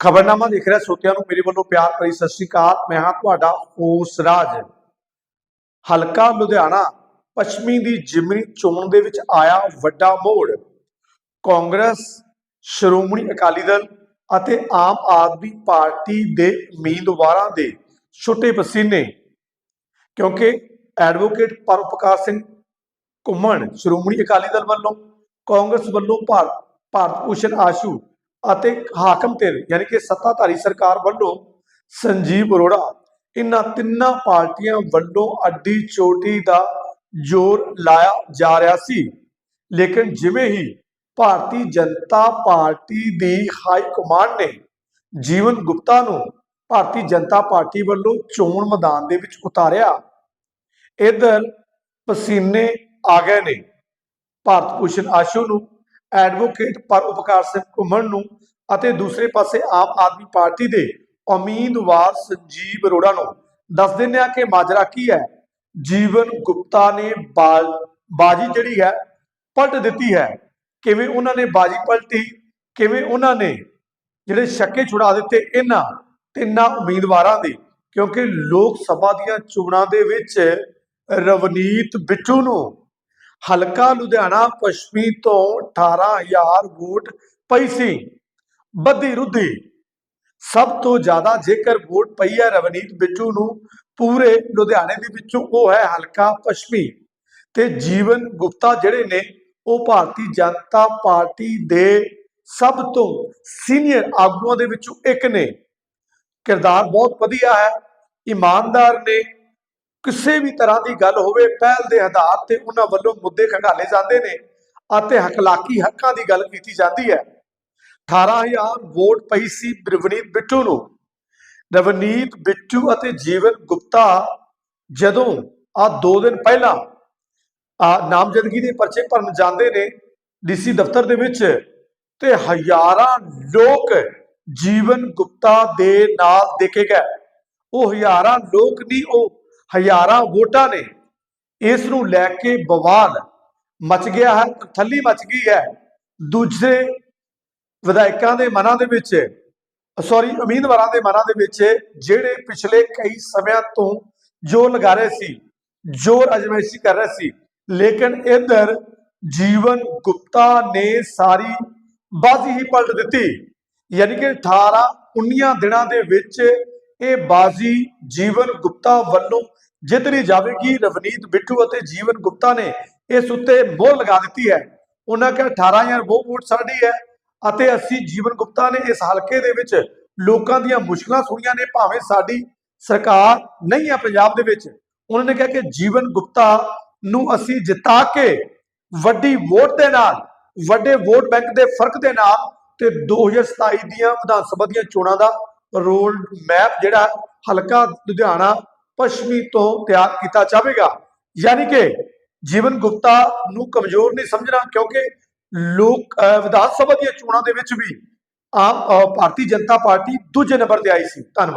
ਖਬਰਨਾਮਾ ਦੇਖ ਰਿਹਾ, ਸੋਤਿਆਂ ਨੂੰ ਮੇਰੇ ਵੱਲੋਂ ਪਿਆਰ ਭਰੀ ਸਤਿ ਸ਼੍ਰੀ ਅਕਾਲ। ਮੈਂ ਹਾਂ ਤੁਹਾਡਾ ਹੋਸ ਰਾਜ। ਹਲਕਾ ਲੁਧਿਆਣਾ, ਪੱਛਮੀ ਦੀ ਜਿਮਨੀ ਚੋਣ ਦੇ ਵਿੱਚ ਆਇਆ ਵੱਡਾ ਮੋੜ। ਕਾਂਗਰਸ, ਸ਼੍ਰੋਮਣੀ ਅਕਾਲੀ ਦਲ ਅਤੇ ਆਮ ਆਦਮੀ ਪਾਰਟੀ ਦੇ ਉਮੀਦਵਾਰਾਂ ਦੇ ਛੋਟੇ ਪਸੀਨੇ, ਕਿਉਂਕਿ ਐਡਵੋਕੇਟ ਪਰਉਪਕਾਰ ਸਿੰਘ ਘੁੰਮਣ ਸ਼੍ਰੋਮਣੀ ਅਕਾਲੀ ਦਲ ਵੱਲੋਂ, ਕਾਂਗਰਸ ਵੱਲੋਂ ਭਾਰਤ ਭਾਰਤ ਭੂਸ਼ਣ ਆਸ਼ੂ ਅਤੇ ਹਾਕਮ ਧਿਰ ਯਾਨੀ ਕਿ ਸੱਤਾਧਾਰੀ ਸਰਕਾਰ ਵੱਲੋਂ ਸੰਜੀਵ ਅਰੋੜਾ, ਇਹਨਾਂ ਤਿੰਨਾਂ ਪਾਰਟੀਆਂ ਵੱਲੋਂ ਅੱਡੀ ਚੋਟੀ ਦਾ ਜ਼ੋਰ ਲਾਇਆ ਜਾ ਰਿਹਾ ਸੀ। ਲੇਕਿਨ ਜਿਵੇਂ ਹੀ ਭਾਰਤੀ ਜਨਤਾ ਪਾਰਟੀ ਦੀ ਹਾਈ ਕਮਾਂਡ ਨੇ ਜੀਵਨ ਗੁਪਤਾ ਨੂੰ ਭਾਰਤੀ ਜਨਤਾ ਪਾਰਟੀ ਵੱਲੋਂ ਚੋਣ ਮੈਦਾਨ ਦੇ ਵਿੱਚ ਉਤਾਰਿਆ, ਇਧਰ ਪਸੀਨੇ ਆ ਗਏ ਨੇ। ਭਾਰਤ ਭੂਸ਼ਣ ਆਸ਼ੂ ਨੂੰ ਐਡਵੋਕੇਟ ਪਰ ਉਪਕਾਰ ਸਿੰਘ ਘੁੰਮਣ ਨੂੰ ਅਤੇ ਦੂਸਰੇ ਪਾਸੇ ਆਮ ਆਦਮੀ ਪਾਰਟੀ ਦੇ ਉਮੀਦਵਾਰ ਸੰਜੀਵ ਅਰੋੜਾ ਨੂੰ ਦੱਸ ਦਿੰਦੇ ਆ ਕਿ ਮਾਜਰਾ ਕੀ ਹੈ। ਜੀਵਨ ਗੁਪਤਾ ਨੇ ਬਾਜੀ ਜਿਹੜੀ ਹੈ, ਪਲਟ ਦਿੱਤੀ ਹੈ। ਕਿਵੇਂ ਉਹਨਾਂ ਨੇ ਬਾਜੀ ਪਲਟੀ, ਕਿਵੇਂ ਉਹਨਾਂ ਨੇ ਜਿਹੜੇ ਛੱਕੇ ਛੁਡਾ ਦਿੱਤੇ ਇਹਨਾਂ ਤਿੰਨਾਂ ਉਮੀਦਵਾਰਾਂ ਦੇ, ਕਿਉਂਕਿ ਲੋਕ ਸਭਾ ਦੀਆਂ ਚੋਣਾਂ ਦੇ ਵਿੱਚ ਰਵਨੀਤ ਬਿੱਟੂ ਨੂੰ ਹਲਕਾ ਲੁਧਿਆਣਾ ਪੱਛਮੀ ਤੋਂ 18000 ਵੋਟ ਪਈ ਸੀ। ਬੱਦੀ ਰੁੱਧੀ, ਸਭ ਤੋਂ ਜ਼ਿਆਦਾ ਜੇਕਰ ਵੋਟ ਪਈ ਹੈ ਰਵਨੀਤ ਬਿੱਟੂ ਨੂੰ, ਪੂਰੇ ਲੁਧਿਆਣੇ ਦੇ ਵਿੱਚੋਂ ਉਹ ਹੈ ਹਲਕਾ ਪੱਛਮੀ। ਤੇ ਜੀਵਨ ਗੁਪਤਾ ਜਿਹੜੇ ਨੇ, ਉਹ ਭਾਰਤੀ ਜਨਤਾ ਪਾਰਟੀ ਦੇ ਸਭ ਤੋਂ ਸੀਨੀਅਰ ਆਗੂਆਂ ਦੇ ਵਿੱਚੋਂ ਇੱਕ ਨੇ। ਕਿਰਦਾਰ ਬਹੁਤ ਵਧੀਆ ਹੈ, ਇਮਾਨਦਾਰ ਨੇ ਕਿਸੇ ਵੀ ਤਰ੍ਹਾਂ ਦੀ ਗੱਲ ਹੋਵੇ, ਪਹਿਲ ਦੇ ਆਧਾਰ ਤੇ ਉਹਨਾਂ ਵੱਲੋਂ ਮੁੱਦੇ ਖੰਗਾਲੇ ਜਾਂਦੇ ਨੇ ਅਤੇ ਹਕਲਾਕੀ ਹੱਕਾਂ ਦੀ ਗੱਲ ਕੀਤੀ ਜਾਂਦੀ ਹੈ। 18000 ਵੋਟ ਪਈ ਸੀ ਰਵਨੀਤ ਬਿੱਟੂ ਨੂੰ। ਰਵਨੀਤ ਬਿੱਟੂ ਅਤੇ ਜੀਵਨ ਗੁਪਤਾ ਜਦੋਂ ਆ 2 ਦਿਨ ਪਹਿਲਾਂ ਆ ਨਾਮਜ਼ਦਗੀ ਦੇ ਪਰਚੇ ਭਰਨ ਜਾਂਦੇ ਨੇ ਡੀਸੀ ਦਫ਼ਤਰ ਦੇ ਵਿੱਚ ਤੇ ਹਜ਼ਾਰਾਂ ਲੋਕ ਜੀਵਨ ਗੁਪਤਾ ਦੇ ਨਾਲ ਦੇਖੇ ਗਏ। ਉਹ ਹਜ਼ਾਰਾਂ ਲੋਕ ਨਹੀਂ, ਉਹ ਹਜ਼ਾਰਾਂ ਵੋਟਾਂ ਨੇ ਇਸ ਨੂੰ ਲੈ ਕੇ ਬਵਾਲ ਮਚ ਗਿਆ ਹੈ ਥੱਲੀ ਮਚ ਗਈ ਹੈ। ਦੂਜੇ ਵਿਧਾਇਕਾਂ ਦੇ ਮਨਾਂ ਦੇ ਵਿੱਚ ਸੌਰੀ ਉਮੀਦਵਾਰਾਂ ਦੇ ਮਨਾਂ ਦੇ ਵਿੱਚ ਜਿਹੜੇ ਪਿਛਲੇ ਕਈ ਸਮਿਆਂ ਤੋਂ ਜੋ ਲਗਾ ਰਹੇ ਸੀ, ਜੋਰ ਅਜਮਾਇਸ਼ੀ ਕਰ ਰਹੇ ਸੀ, ਲੇਕਿਨ ਇਧਰ ਜੀਵਨ ਗੁਪਤਾ ਨੇ ਸਾਰੀ ਬਾਜ਼ੀ ਹੀ ਪਲਟ ਦਿੱਤੀ। ਯਾਨੀ ਕਿ 18 19 ਦਿਨਾਂ ਦੇ ਵਿੱਚ ਇਹ ਬਾਜ਼ੀ ਜੀਵਨ ਗੁਪਤਾ ਵੱਲੋਂ ਜਿੱਤਣੀ ਜਾਵੇਗੀ, ਰਵਨੀਤ, ਬਿੱਟੂ ਅਤੇ ਜੀਵਨ ਗੁਪਤਾ ਨੇ ਇਸ ਉੱਤੇ ਮੋਹਰ ਲਗਾ ਦਿੱਤੀ ਹੈ। ਉਹਨਾਂ ਕਿਹਾ 18000 ਵੋ ਵੋਟ ਸਾਡੀ ਹੈ ਅਤੇ ਅਸੀਂ ਜੀਵਨ ਗੁਪਤਾ ਨੇ ਇਸ ਹਲਕੇ ਦੇ ਵਿੱਚ ਲੋਕਾਂ ਦੀਆਂ ਮੁਸ਼ਕਲਾਂ ਸੁਣੀਆਂ ਨੇ, ਭਾਵੇਂ ਸਾਡੀ ਸਰਕਾਰ ਨਹੀਂ ਹੈ ਪੰਜਾਬ ਦੇ ਵਿੱਚ। ਉਹਨਾਂ ਨੇ ਕਿਹਾ ਕਿ ਜੀਵਨ ਗੁਪਤਾ ਨੂੰ ਅਸੀਂ ਜਿਤਾ ਕੇ ਵੱਡੀ ਵੋਟ ਦੇ ਨਾਲ, ਵੱਡੇ ਵੋਟ ਬੈਂਕ ਦੇ ਫ਼ਰਕ ਦੇ ਨਾਲ ਤੇ 2027 ਦੀਆਂ ਵਿਧਾਨ ਸਭਾ ਦੀਆਂ ਚੋਣਾਂ ਦਾ ਰੋਲ ਮੈਪ ਜਿਹੜਾ ਹਲਕਾ ਲੁਧਿਆਣਾ ਪੱਛਮੀ ਤੋਂ ਤਿਆਰ ਕੀਤਾ ਜਾਵੇਗਾ। ਯਾਨੀ ਕਿ ਜੀਵਨ ਗੁਪਤਾ ਨੂੰ ਕਮਜ਼ੋਰ ਨਹੀਂ ਸਮਝਣਾ, ਕਿਉਂਕਿ ਲੋਕ ਵਿਧਾਨ ਸਭਾ ਦੀਆਂ ਚੋਣਾਂ ਦੇ ਵਿੱਚ ਵੀ ਆਮ ਭਾਰਤੀ ਜਨਤਾ ਪਾਰਟੀ ਦੂਜੇ ਨੰਬਰ ਤੇ ਆਈ ਸੀ। ਧੰਨਵਾਦ।